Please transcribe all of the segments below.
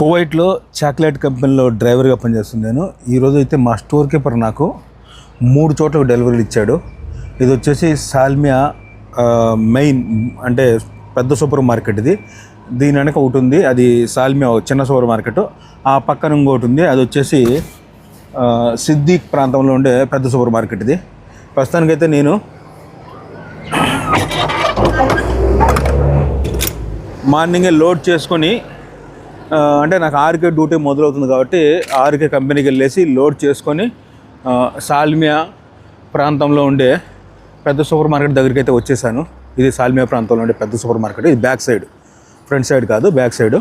కువైట్లో చాక్లెట్ కంపెనీలో డ్రైవర్గా పనిచేస్తున్నాను ఈరోజు అయితే మా స్టోర్ కీపర్ నాకు మూడు చోట్ల డెలివరీలు ఇచ్చాడు. ఇది వచ్చేసి సాల్మియా మెయిన్ అంటే పెద్ద సూపర్ మార్కెట్ ఇది. దీని వెనక ఒకటి ఉంది అది సాల్మియా చిన్న సూపర్ మార్కెట్. ఆ పక్కన ఇంకోటి ఉంది అది వచ్చేసి సిద్దిక్ ప్రాంతంలో ఉండే పెద్ద సూపర్ మార్కెట్ ఇది. ప్రస్తుతానికైతే నేను మార్నింగే లోడ్ చేసుకొని అంటే నాకు ఆర్కే డ్యూటీ మొదలవుతుంది కాబట్టి ఆర్కే కంపెనీకి వెళ్ళేసి లోడ్ చేసుకొని సాల్మియా ప్రాంతంలో ఉండే పెద్ద సూపర్ మార్కెట్ దగ్గరికి అయితే వచ్చేసాను. ఇది సాల్మియా ప్రాంతంలో ఉండే పెద్ద సూపర్ మార్కెట్. ఇది బ్యాక్ సైడ్. ఫ్రంట్ సైడ్ కాదు బ్యాక్ సైడ్.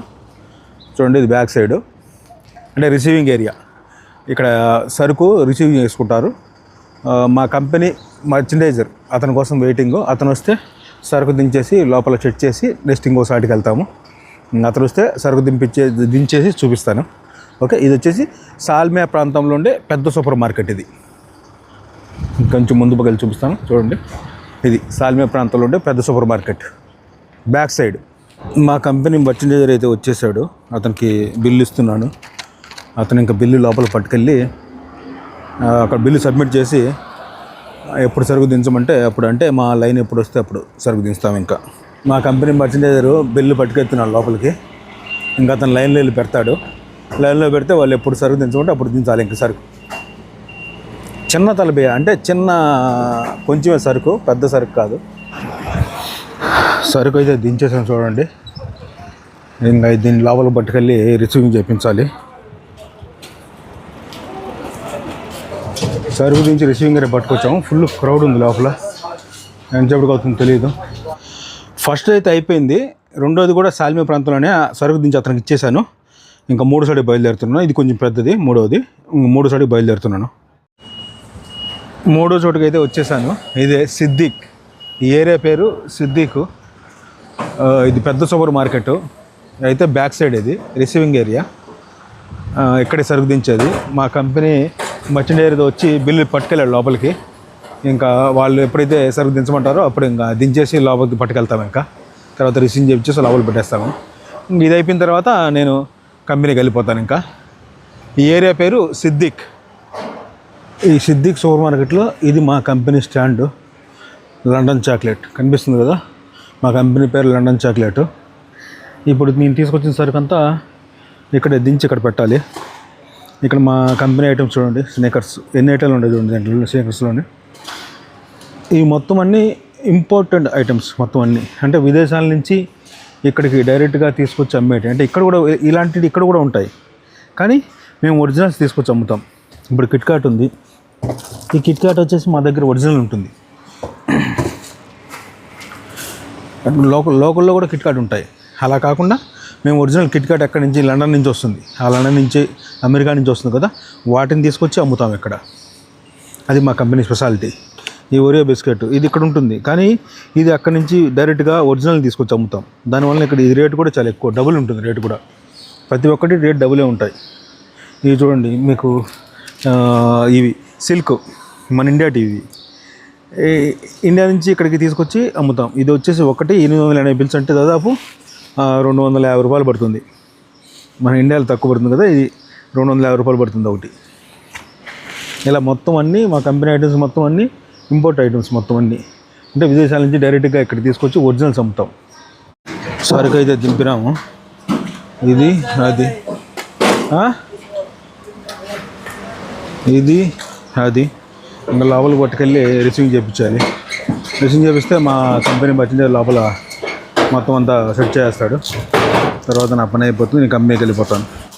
చూడండి ఇది బ్యాక్ సైడ్. అంటే రిసీవింగ్ ఏరియా. ఇక్కడ సరుకు రిసీవ్ చేసుకుంటారు. మా కంపెనీ మర్చండైజర్ అతని కోసం వెయిటింగ్. అతను వస్తే సరుకు దించేసి లోపల చెక్ చేసి నెక్స్ట్ ఇంకోసాటికి వెళ్తాము. అతను వస్తే సరుకు దింపించే దించేసి చూపిస్తాను. ఓకే ఇది వచ్చేసి సాల్మియా ప్రాంతంలో ఉండే పెద్ద సూపర్ మార్కెట్ ఇది. కొంచెం ముందు బగలు చూపిస్తాను చూడండి. ఇది సాల్మియా ప్రాంతంలో ఉండే పెద్ద సూపర్ మార్కెట్. బ్యాక్ సైడ్ మా కంపెనీ మర్చండైజర్ అయితే వచ్చేసాడు. అతనికి బిల్లు ఇస్తున్నాను. అతను ఇంకా బిల్లు లోపల పట్టుకెళ్ళి అక్కడ బిల్లు సబ్మిట్ చేసి ఎప్పుడు సరుకు దించమంటే అప్పుడు అంటే మా లైన్ ఎప్పుడు వస్తే అప్పుడు సరుకు దించుతాం ఇంకా. మా కంపెనీ మర్చండైజర్ బిల్లు పట్టుకెత్తున్నాడు లోపలికి. ఇంకా అతను లైన్లో వెళ్ళి పెడతాడు. లైన్లో పెడితే వాళ్ళు ఎప్పుడు సరుకు దించుకుంటే అప్పుడు దించాలి ఇంకా సరుకు. చిన్న తలబియ అంటే చిన్న కొంచెమే సరుకు పెద్ద సరుకు కాదు. సరుకు అయితే దించేసాను చూడండి. ఇంకా దీన్ని లోపల పట్టుకెళ్ళి రిసీవింగ్ చేయించాలి. సరుకు దించి రిసీవింగ్ రేపు పట్టుకొచ్చాము. ఫుల్ క్రౌడ్ ఉంది లోపల. ఎంతసేపటికి అవుతుందో తెలియదు. ఫస్ట్ అయితే అయిపోయింది. రెండోది కూడా సాల్మే ప్రాంతంలోనే సరుకు దించి అతనికి ఇచ్చేసాను ఇంకా మూడు సైడ్ బయలుదేరుతున్నాను. ఇది కొంచెం పెద్దది మూడోది. మూడు సైడ్ బయలుదేరుతున్నాను. మూడో చోటుకి అయితే వచ్చేసాను. ఇదే సిద్దిక్. ఈ ఏరియా పేరు సిద్దిక్. ఇది పెద్ద సూపర్ మార్కెట్. అయితే బ్యాక్ సైడ్ ఇది రిసీవింగ్ ఏరియా. ఇక్కడే సరుకు దించేది. మా కంపెనీ మర్చెండైజర్ వచ్చి బిల్లు పట్టుకెళ్ళాడు లోపలికి. ఇంకా వాళ్ళు ఎప్పుడైతే సరుకు దించమంటారో అప్పుడు ఇంకా దించేసి లోపలికి పట్టుకెళ్తాము ఇంకా. తర్వాత రిసీవ్ చేపించేసి లోపల పెట్టేస్తాము. ఇంక ఇది అయిపోయిన తర్వాత నేను కంపెనీకి వెళ్ళిపోతాను ఇంకా. ఈ ఏరియా పేరు సిద్దిక్. ఈ సిద్దిక్ సూపర్ మార్కెట్లో ఇది మా కంపెనీ స్టాండ్. London chocolate. కనిపిస్తుంది కదా? మా కంపెనీ పేరు లండన్ చాక్లెట్. ఇప్పుడు నేను తీసుకొచ్చిన సరుకు అంతా ఇక్కడ దించి ఇక్కడ పెట్టాలి. ఇక్కడ మా కంపెనీ ఐటమ్స్ చూడండి స్నేకర్స్. ఎన్ని ఐటమ్లు ఉండేది చూడండి దాంట్లో? స్నేకర్స్లోనే. ఈ మొత్తం అన్నీ ఇంపార్టెంట్ ఐటమ్స్ మొత్తం అన్నీ. అంటే విదేశాల నుంచి ఇక్కడికి డైరెక్ట్గా తీసుకొచ్చి అమ్మేటి. అంటే ఇక్కడ కూడా ఇలాంటివి ఇక్కడ కూడా ఉంటాయి. కానీ మేము ఒరిజినల్స్ తీసుకొచ్చి అమ్ముతాం. ఇప్పుడు కిట్కాట్ ఉంది. ఈ కిట్కాట్ వచ్చేసి మా దగ్గర ఒరిజినల్ ఉంటుంది. లోకల్ లోకల్లో కూడా కిట్ కార్ట్ ఉంటాయి. అలా కాకుండా మేము ఒరిజినల్ కిట్ కార్ట్ ఎక్కడి నుంచి లండన్ నుంచి వస్తుంది. ఆ లండన్ నుంచి అమెరికా నుంచి వస్తుంది కదా. వాటిని తీసుకొచ్చి అమ్ముతాం ఇక్కడ. అది మా కంపెనీ స్పెషాలిటీ ఈ ఒరియో బిస్కెట్ ఇది ఇక్కడ ఉంటుంది. కానీ ఇది అక్కడ నుంచి డైరెక్ట్గా ఒరిజినల్ తీసుకొచ్చి అమ్ముతాం. దానివల్ల ఇక్కడ ఇది రేటు కూడా చాలా ఎక్కువ. డబుల్ ఉంటుంది రేటు కూడా. ప్రతి ఒక్కటి రేట్ డబులే ఉంటాయి. ఇవి చూడండి మీకు ఇవి సిల్క్ మన ఇండియా టీవీ ఇండియా నుంచి ఇక్కడికి తీసుకొచ్చి అమ్ముతాం. ఇది వచ్చేసి ఒకటి ఎనిమిది వందల ఎనభై బిల్స్ అంటే దాదాపు రెండు వందల యాభై రూపాయలు పడుతుంది. మన ఇండియాలో తక్కువ పడుతుంది కదా ఇది రెండు వందల యాభై రూపాయలు పడుతుంది ఒకటి. ఇలా మొత్తం అన్నీ మా కంపెనీ ఐటమ్స్ మొత్తం అన్నీ ఇంపోర్ట్ ఐటమ్స్ మొత్తం అన్నీ. అంటే విదేశాల నుంచి డైరెక్ట్గా ఇక్కడ తీసుకొచ్చి ఒరిజినల్స్ అమ్ముతాం. సరుకు అయితే దింపినాము. ఇది అది. ఇది అది. ఇంకా లోపల పట్టుకెళ్ళి రిసీవింగ్ చేయించాలి రిసీవింగ్ చేపిస్తే మా కంపెనీ వచ్చిన లోపల మొత్తం అంతా సెట్ చేస్తాడు. తర్వాత నా పని అయిపోతుంది నేను కంపెనీకి వెళ్ళిపోతాను.